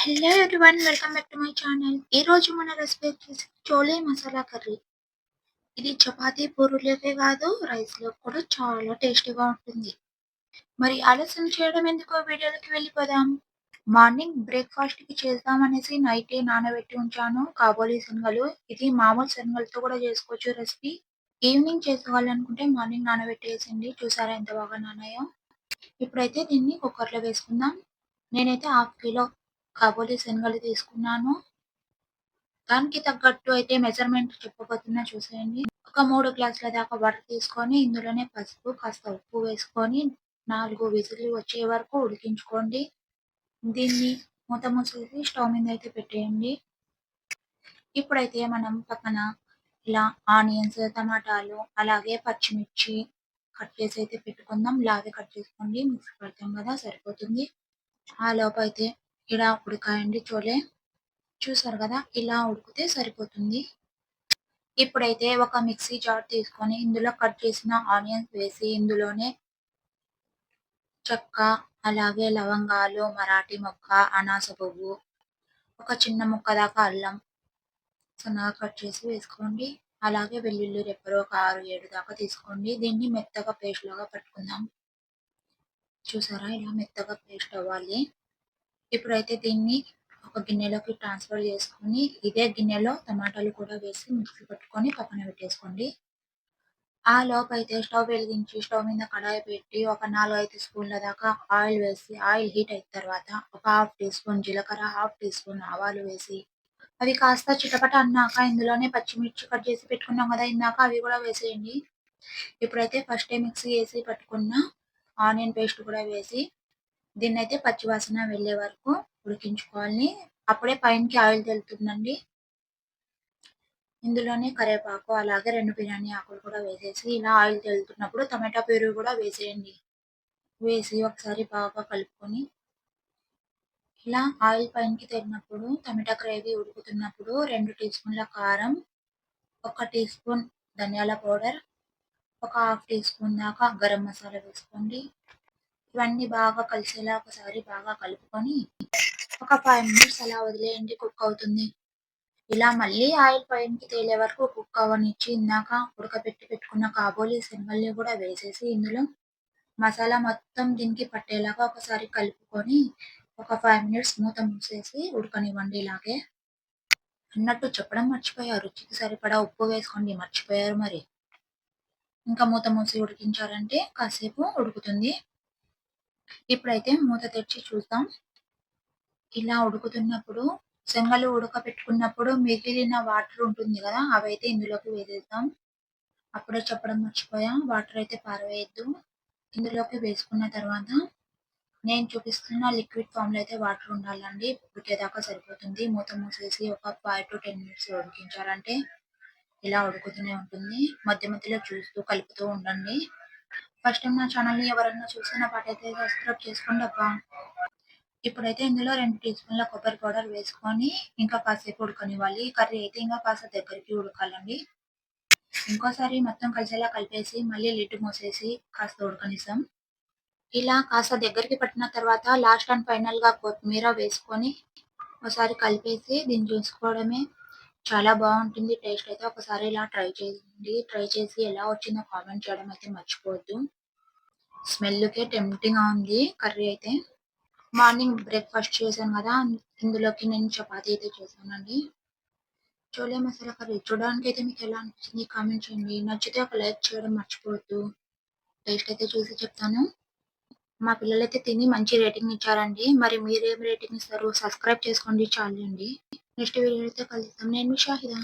Hello everyone welcome back to my channel ఈ రోజు మన రెసిపీ వచ్చేసి చోలే మసాలా కర్రీ ఇది చపాతీ పూరులోకే కాదు రైస్లో కూడా చాలా టేస్టీగా ఉంటుంది. మరి ఆలస్యం చేయడం ఎందుకో? వీడియోలోకి వెళ్ళిపోదాం. మార్నింగ్ బ్రేక్ఫాస్ట్కి చేద్దామనేసి నైటే నానబెట్టి ఉంచాను. కాబోలి శనగలు ఇది మామూలు శనగలతో కూడా చేసుకోవచ్చు రెసిపీ ఈవినింగ్ చేసుకోవాలనుకుంటే మార్నింగ్ నానబెట్టేసింది చూసారా ఎంత బాగా నానాయో. ఇప్పుడైతే దీన్ని కుక్కర్లో వేసుకుందాం. నేనైతే హాఫ్ కిలో కాబోలి శనగలు తీసుకున్నాను. దానికి తగ్గట్టు అయితే మెజర్మెంట్ చెప్పబోతున్నా చూసేయండి. ఒక మూడు గ్లాసుల దాకా వాటర్ తీసుకొని ఇందులోనే పసుపు కాస్త ఉప్పు వేసుకొని నాలుగు విజిల్లు వచ్చే వరకు ఉడికించుకోండి. దీన్ని మూత మూసేసి స్టవ్ మీద అయితే పెట్టేయండి. ఇప్పుడైతే మనం పక్కన ఇలా ఆనియన్స్ టమాటాలు అలాగే పచ్చిమిర్చి కట్ చేసి అయితే పెట్టుకుందాం. లాగే కట్ చేసుకోండి. మిక్సీ పెడతాం కదా సరిపోతుంది. ఆ లోపు అయితే ఇలా ఉడకాయండి చోలే. చూసారు కదా ఇలా ఉడికితే సరిపోతుంది. ఇప్పుడైతే ఒక మిక్సీ జార్ తీసుకొని ఇందులో కట్ చేసిన ఆనియన్స్ వేసి ఇందులోనే చెక్క అలాగే లవంగాలు మరాఠీ మొక్క అనాస పువ్వు ఒక చిన్న ముక్క దాకా అల్లం సన్నగా కట్ చేసి వేసుకోండి. అలాగే వెల్లుల్లి రెప్పలు ఒక ఆరు ఏడు దాకా తీసుకోండి. దీన్ని మెత్తగా పేస్ట్ లాగా పట్టుకుందాం. చూసారా? ఇలా మెత్తగా పేస్ట్ అవ్వాలి. ఇప్పుడైతే దీన్ని ఒక గిన్నెలోకి ట్రాన్స్ఫర్ చేసుకొని ఇదే గిన్నెలో టమాటాలు కూడా వేసి మిక్సీ పట్టుకొని పక్కన పెట్టేసుకోండి. ఆ లోపు అయితే స్టవ్ వెలిగించి స్టవ్ మీద కడాయి పెట్టి ఒక నాలుగు ఐదు స్పూన్ల దాకా ఆయిల్ వేసి ఆయిల్ హీట్ అయిన తర్వాత ఒక హాఫ్ టీ స్పూన్ జీలకర్ర హాఫ్ టీ స్పూన్ ఆవాలు వేసి అవి కాస్త చిటపట అన్నాక ఇందులోనే పచ్చిమిర్చి కట్ చేసి పెట్టుకున్నాం కదా ఇందాక అవి కూడా వేసేయండి. ఇప్పుడైతే ఫస్ట్ మిక్సీ వేసి పట్టుకున్న ఆనియన్ పేస్ట్ కూడా వేసి దీన్ని అయితే పచ్చివాసన వెళ్ళే వరకు ఉడికించుకోవాలి. అప్పుడే పైనకి ఆయిల్ తెలుతుందండి. ఇందులోనే కరివేపాకు అలాగే రెండు బిర్యానీ ఆకులు కూడా వేసేసి ఇలా ఆయిల్ తెలుతున్నప్పుడు టమాటా పెరుగు కూడా వేసేయండి. వేసి ఒకసారి బాగా కలుపుకొని ఇలా ఆయిల్ పైనకి తేలినప్పుడు టమాటా గ్రేవీ ఉడుకుతున్నప్పుడు రెండు టీ స్పూన్ల కారం ఒక టీ స్పూన్ ధనియాల పౌడర్ ఒక హాఫ్ టీ స్పూన్ దాకా గరం మసాలా వేసుకోండి. ఇవన్నీ బాగా కలిసేలా ఒకసారి బాగా కలుపుకొని ఒక ఫైవ్ మినిట్స్ అలా వదిలేయండి కుక్ అవుతుంది. ఇలా మళ్ళీ ఆయిల్ పైనకి తేలే వరకు కుక్ అవనిచ్చి ఇందాక ఉడకబెట్టి పెట్టుకున్న కాబోలి శనగల్ని కూడా వేసేసి ఇందులో మసాలా మొత్తం దీనికి పట్టేలాగా ఒకసారి కలుపుకొని ఒక ఫైవ్ మినిట్స్ మూత మూసేసి ఉడకనివ్వండి ఇలాగే. అన్నట్టు చెప్పడం మర్చిపోయారు రుచికి సరిపడా ఉప్పు వేసుకోండి మర్చిపోయారు మరి. ఇంకా మూత మూసి ఉడికించారంటే కాసేపు ఉడుకుతుంది. ఇప్పుడైతే మూత తెచ్చి చూద్దాం. ఇలా ఉడుకుతున్నప్పుడు శనగలు ఉడకబెట్టుకున్నప్పుడు మిగిలిన వాటర్ ఉంటుంది కదా అవైతే ఇందులోకి వేసేద్దాం. అప్పుడే చెప్పడం మర్చిపోయా వాటర్ అయితే పారవేయద్దు. ఇందులోకి వేసుకున్న తర్వాత నేను చూపిస్తున్న లిక్విడ్ ఫామ్లో అయితే వాటర్ ఉండాలండి. ఉడికేదాకా సరిపోతుంది. మూత మూసేసి ఒక ఫైవ్ టు టెన్ మినిట్స్ ఉడికించాలంటే ఇలా ఉడుకుతూనే ఉంటుంది. మధ్య మధ్యలో చూస్తూ కలుపుతూ ఉండండి. ఫస్ట్ టైం నా ఛానల్ని ఎవరైనా చూసిన పాటైతే సబ్స్క్రైబ్ చేసుకోండి అబ్బా. ఇప్పుడైతే ఇందులో రెండు టీ స్పూన్ల కొబ్బరి పౌడర్ వేసుకొని ఇంకా కాసేపు ఉడకనివ్వాలి. కర్రీ అయితే ఇంకా కాస్త దగ్గరికి ఉడకాలండి. ఇంకోసారి మొత్తం కలిసేలా కలిపేసి మళ్ళీ లిడ్ మూసేసి కాస్త ఉడకనిస్తాం. ఇలా కాస్త దగ్గరికి పట్టిన తర్వాత లాస్ట్ అండ్ ఫైనల్గా కొత్తిమీర వేసుకొని ఒకసారి కలిపేసి దీన్ని చూసుకోవడమే. చాలా బాగుంటుంది. టేస్ట్ అయితే ఒకసారి ఇలా ట్రై చేయండి. ట్రై చేసి ఎలా వచ్చిందో కామెంట్ చేయడం అయితే మర్చిపోవద్దు. స్మెల్కే టెంప్టింగ్ ఉంది కర్రీ అయితే. మార్నింగ్ బ్రేక్ఫాస్ట్ చేశాను కదా ఇందులోకి నేను చపాతీ అయితే చేశానండి. చోలే మసాలా కర్రీ చూడడానికి అయితే మీకు ఎలా అనిపించింది కామెంట్ చేయండి. నచ్చితే ఒక లైక్ చేయడం మర్చిపోవద్దు. టేస్ట్ అయితే చూసి చెప్తాను. మా పిల్లలైతే తిని మంచి రేటింగ్ ఇచ్చారండి. మరి మీరేం రేటింగ్ ఇస్తారు? సబ్స్క్రైబ్ చేసుకోండి. చాలండి. ನೆಕ್ಸ್ಟ್ ವಿಡಿಯೋ ಕಲಿತಾಮ್ ನಾನು ಶಾಹಿದಾ